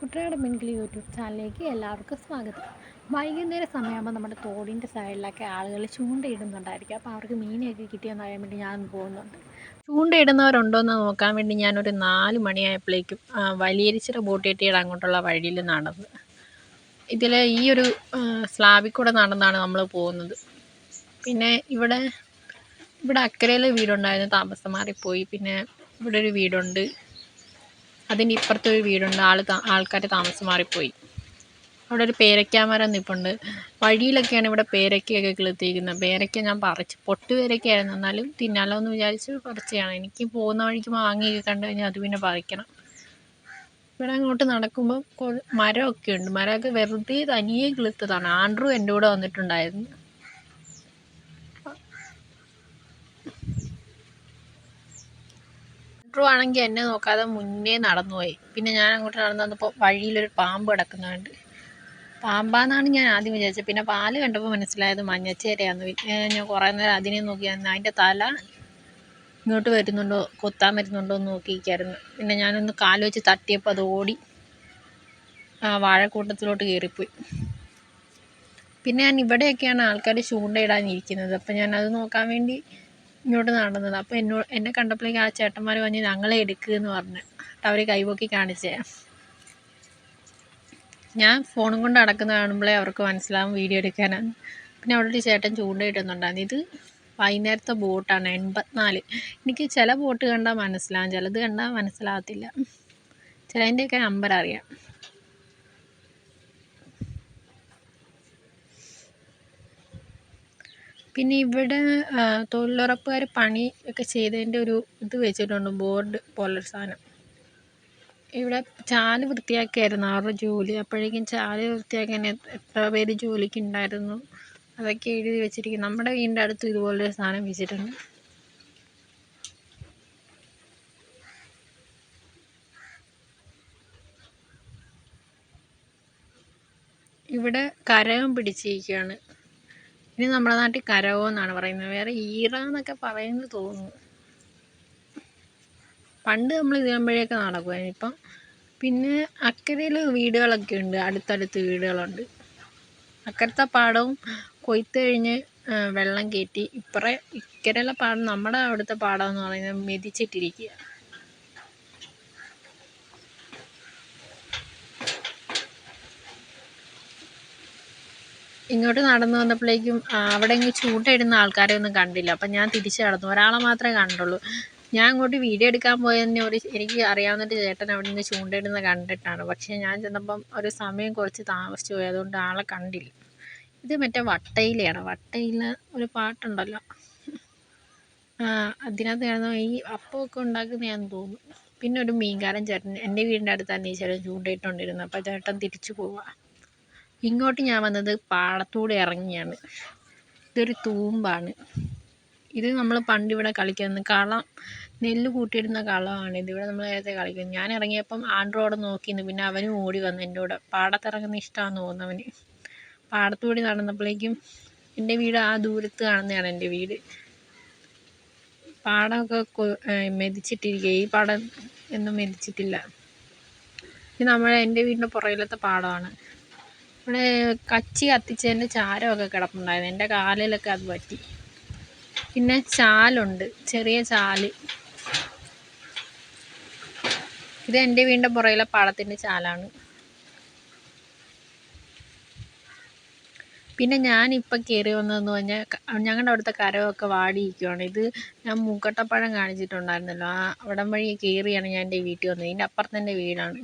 Kuttanad മിങ്കിളി YouTube ചാനലിലേക്ക് എല്ലാവർക്കും സ്വാഗതം. വൈകുന്നേര സമയമാകുമ്പോൾ നമ്മുടെ തോടിന്റെ സൈഡിലൊക്കെ ആളുകൾ ചൂണ്ടയിടുന്നുണ്ടായിരിക്കും. അപ്പോൾ അവർക്ക് മീനെയൊക്കെ കിട്ടിയെന്ന് അറിയാൻ വേണ്ടി ഞാൻ പോകുന്നുണ്ട്. ചൂണ്ടയിടുന്നവരുണ്ടോ എന്ന് നോക്കാൻ വേണ്ടി ഞാനൊരു നാല് മണിയായപ്പോഴേക്കും വലിയരിച്ചിറ ബോട്ട് കെട്ടിയുടെ അങ്ങോട്ടുള്ള വഴിയിൽ നടന്നു ഇതിൽ ഈ ഒരു സ്ലാബിൽ കൂടെ നടന്നാണ് നമ്മൾ പോകുന്നത്. പിന്നെ ഇവിടെ ഇവിടെ അക്കരയിൽ വീടുണ്ടായിരുന്നു. താമസം മാറിപ്പോയി പിന്നെ ഇവിടെ ഒരു വീടുണ്ട്. അതിന്റെ ഇപ്പുറത്തൊരു വീടുണ്ട്. ആൾ ആൾക്കാർ താമസം മാറിപ്പോയി. അവിടെ ഒരു പേരയ്ക്കാമരം നിൽപ്പുണ്ട് വഴിയിലൊക്കെയാണ് ഇവിടെ പേരയ്ക്കയൊക്കെ കിളുത്തിയിരിക്കുന്നത് പേരയ്ക്ക ഞാൻ പറിച്ച് പൊട്ട് പേരയ്ക്കയായിരുന്നു. എന്നാലും തിന്നാലോ എന്ന് വിചാരിച്ച് പറിച്ചതാണ്. എനിക്ക് പോകുന്ന വഴിക്ക് മാങ്ങയൊക്കെ കണ്ടു കഴിഞ്ഞാൽ അത് പിന്നെ പറിക്കണം. ഇവിടെ അങ്ങോട്ട് നടക്കുമ്പോൾ മരമൊക്കെ ഉണ്ട്. മരമൊക്കെ വെറുതെ തനിയെ കിളുത്തതാണ് ആൻഡ്രു എന്റെ കൂടെ വന്നിട്ടുണ്ടായിരുന്നു. ആൻഡ്രു ആണെങ്കിൽ എന്നെ നോക്കാതെ മുന്നേ നടന്നുപോയി. പിന്നെ ഞാൻ അങ്ങോട്ട് നടന്നു വന്നപ്പോൾ വഴിയിലൊരു പാമ്പ് കിടക്കുന്നുണ്ട്. പാമ്പാന്നാണ് ഞാൻ ആദ്യം വിചാരിച്ചത്. പിന്നെ പാൽ കണ്ടപ്പോൾ മനസ്സിലായത് മഞ്ഞച്ചേരയാന്ന്. ഞാൻ കുറേ നേരം അതിനെ നോക്കി. അതിന്റെ തല ഇങ്ങോട്ട് വരുന്നുണ്ടോ കൊത്താൻ വരുന്നുണ്ടോ എന്ന് നോക്കിയിരിക്കായിരുന്നു. പിന്നെ ഞാനൊന്ന് കാൽ വെച്ച് തട്ടിയപ്പോൾ അത് ഓടി വാഴക്കൂട്ടത്തിലോട്ട് കയറിപ്പോയി. പിന്നെ ഞാൻ ഇവിടെയൊക്കെയാണ് ആൾക്കാർ ചൂണ്ടയിടാനിരിക്കുന്നത്. അപ്പം ഞാനത് നോക്കാൻ വേണ്ടി ഇങ്ങോട്ട് നടന്നത്. അപ്പോൾ എന്നോ എന്നെ കണ്ടപ്പോഴേക്കും ആ ചേട്ടന്മാർ പറഞ്ഞ് ഞങ്ങളെ എടുക്കുക എന്ന് പറഞ്ഞു. അവർ കൈപൊക്കി കാണിച്ചേ. ഞാൻ ഫോണും കൊണ്ട് നടക്കുന്ന കാണുമ്പോഴേ അവർക്ക് മനസ്സിലാവും വീഡിയോ എടുക്കാനാണ് പിന്നെ അവിടെ ഒരു ചേട്ടൻ ചൂണ്ടയിടുന്നുണ്ടായിരുന്നു ഇത് വൈകുന്നേരത്തെ ബോട്ടാണ് എൺപത്തിനാല്. എനിക്ക് ചില ബോട്ട് കണ്ടാൽ മനസ്സിലാവും ചിലത് കണ്ടാൽ മനസ്സിലാകത്തില്ല ചിലതിന്റെയൊക്കെ നമ്പർ അറിയാം. പിന്നെ ഇവിടെ തൊഴിലുറപ്പുകാർ പണി ഒക്കെ ചെയ്തതിന്റെ ഒരു ഇത് വെച്ചിട്ടുണ്ട് ബോർഡ് പോലൊരു സാധനം. ഇവിടെ ചാൽ വൃത്തിയാക്കിയായിരുന്നു അവരുടെ ജോലി? അപ്പോഴേക്കും ചാൽ വൃത്തിയാക്കാൻ എത്ര പേര് ജോലിക്ക് ഉണ്ടായിരുന്നു? അതൊക്കെ എഴുതി വെച്ചിരിക്കും നമ്മുടെ വീടിന്റെ അടുത്ത് ഇതുപോലൊരു സാധനം വെച്ചിട്ടുണ്ട്. ഇവിടെ കരകം പിടിച്ചിരിക്കുകയാണ്. ഇനി നമ്മുടെ നാട്ടിൽ കരവോ എന്നാണ് പറയുന്നത്. വേറെ ഈറ എന്നൊക്കെ പറയുന്നത് തോന്നുന്നു. പണ്ട് നമ്മൾ ഇതിനമ്പഴൊക്കെ നടക്കുമായിരുന്നു ഇപ്പം പിന്നെ അക്കരയിൽ വീടുകളൊക്കെ ഉണ്ട്. അടുത്തടുത്ത് വീടുകളുണ്ട്. അക്കരത്തെ പാടവും കൊയ്ത്ത് കഴിഞ്ഞ് വെള്ളം കയറ്റി. ഇപ്പറേ ഇക്കരയിലെ പാടം നമ്മുടെ അവിടുത്തെ പാടമെന്ന് പറയുന്നത് മെതിച്ചിട്ടിരിക്കുക ഇങ്ങോട്ട് നടന്നു വന്നപ്പോഴേക്കും അവിടെ ഇങ്ങ് ചൂണ്ടയിടുന്ന ആൾക്കാരെ ഒന്നും കണ്ടില്ല. അപ്പം ഞാൻ തിരിച്ച് നടന്നു. ഒരാളെ മാത്രമേ കണ്ടുള്ളൂ. ഞാൻ അങ്ങോട്ട് വീഡിയോ എടുക്കാൻ പോയതിന് ഒരു എനിക്ക് അറിയാവുന്നൊരു ചേട്ടൻ അവിടെ നിന്ന് ചൂണ്ടയിടുന്നത് കണ്ടിട്ടാണ്. പക്ഷേ ഞാൻ ചെന്നപ്പം ഒരു സമയം കുറച്ച് താമസിച്ചു പോയി. അതുകൊണ്ട് ആളെ കണ്ടില്ല. ഇത് മറ്റേ വട്ടയിലയാണ്. വട്ടയില ഒരു പാട്ടുണ്ടല്ലോ. അതിനകത്ത് കിടന്ന് ഈ അപ്പമൊക്കെ ഞാൻ തോന്നുന്നു. പിന്നെ ഒരു മീൻകാരൻ ചേട്ടൻ എന്റെ വീടിന്റെ അടുത്ത് തന്നെ ഈ ചേട്ടൻ ചൂണ്ടയിട്ടുകൊണ്ടിരുന്നത് അപ്പോൾ ചേട്ടൻ തിരിച്ചു പോവുക ഇങ്ങോട്ട് ഞാൻ വന്നത് പാടത്തൂടെ ഇറങ്ങിയാണ്. ഇതൊരു തൂമ്പാണ്. ഇത് നമ്മൾ പണ്ട് ഇവിടെ കളിക്കുന്ന കളം നെല്ല് കൂട്ടിയിടുന്ന കളമാണ് ഇതിവിടെ നമ്മൾ നേരത്തെ കളിക്കുന്നത് ഞാൻ ഇറങ്ങിയപ്പം ആൻഡ്രോടെ നോക്കിയിരുന്നു. പിന്നെ അവനും ഓടി വന്നു എന്റെ കൂടെ. പാടത്തിറങ്ങുന്ന ഇഷ്ടമാണെന്ന് തോന്നുന്നു അവന്. പാടത്തൂടി നടന്നപ്പോഴേക്കും എന്റെ വീട് ആ ദൂരത്ത് കാണുന്നതാണ് എന്റെ വീട്. പാടമൊക്കെ മെതിച്ചിട്ടിരിക്കുക. ഈ പാടം എന്നും മെതിച്ചിട്ടില്ല. ഇത് നമ്മുടെ എന്റെ വീടിന്റെ പുറകിലത്തെ പാടമാണ്. ഇവിടെ കച്ചി കത്തിച്ചതിന്റെ ചാരമൊക്കെ കിടപ്പുണ്ടായിരുന്നു. എന്റെ കാലിലൊക്കെ അത് പറ്റി. പിന്നെ ചാലുണ്ട്. ചെറിയ ചാൽ. ഇത് എന്റെ വീടിന്റെ പുറകിലെ പാടത്തിന്റെ ചാലാണ്. പിന്നെ ഞാനിപ്പോൾ കയറി വന്നതെന്ന് പറഞ്ഞാൽ ഞങ്ങളുടെ അവിടുത്തെ കരമൊക്കെ വാടിയിരിക്കുകയാണ് ഇത് ഞാൻ മൂക്കട്ടപ്പഴം കാണിച്ചിട്ടുണ്ടായിരുന്നല്ലോ. ആ അവിടം വഴി കയറിയാണ് ഞാൻ എന്റെ വീട്ടിൽ വന്നത്. ഇതിന്റെ അപ്പുറത്ത് എന്റെ വീടാണ്.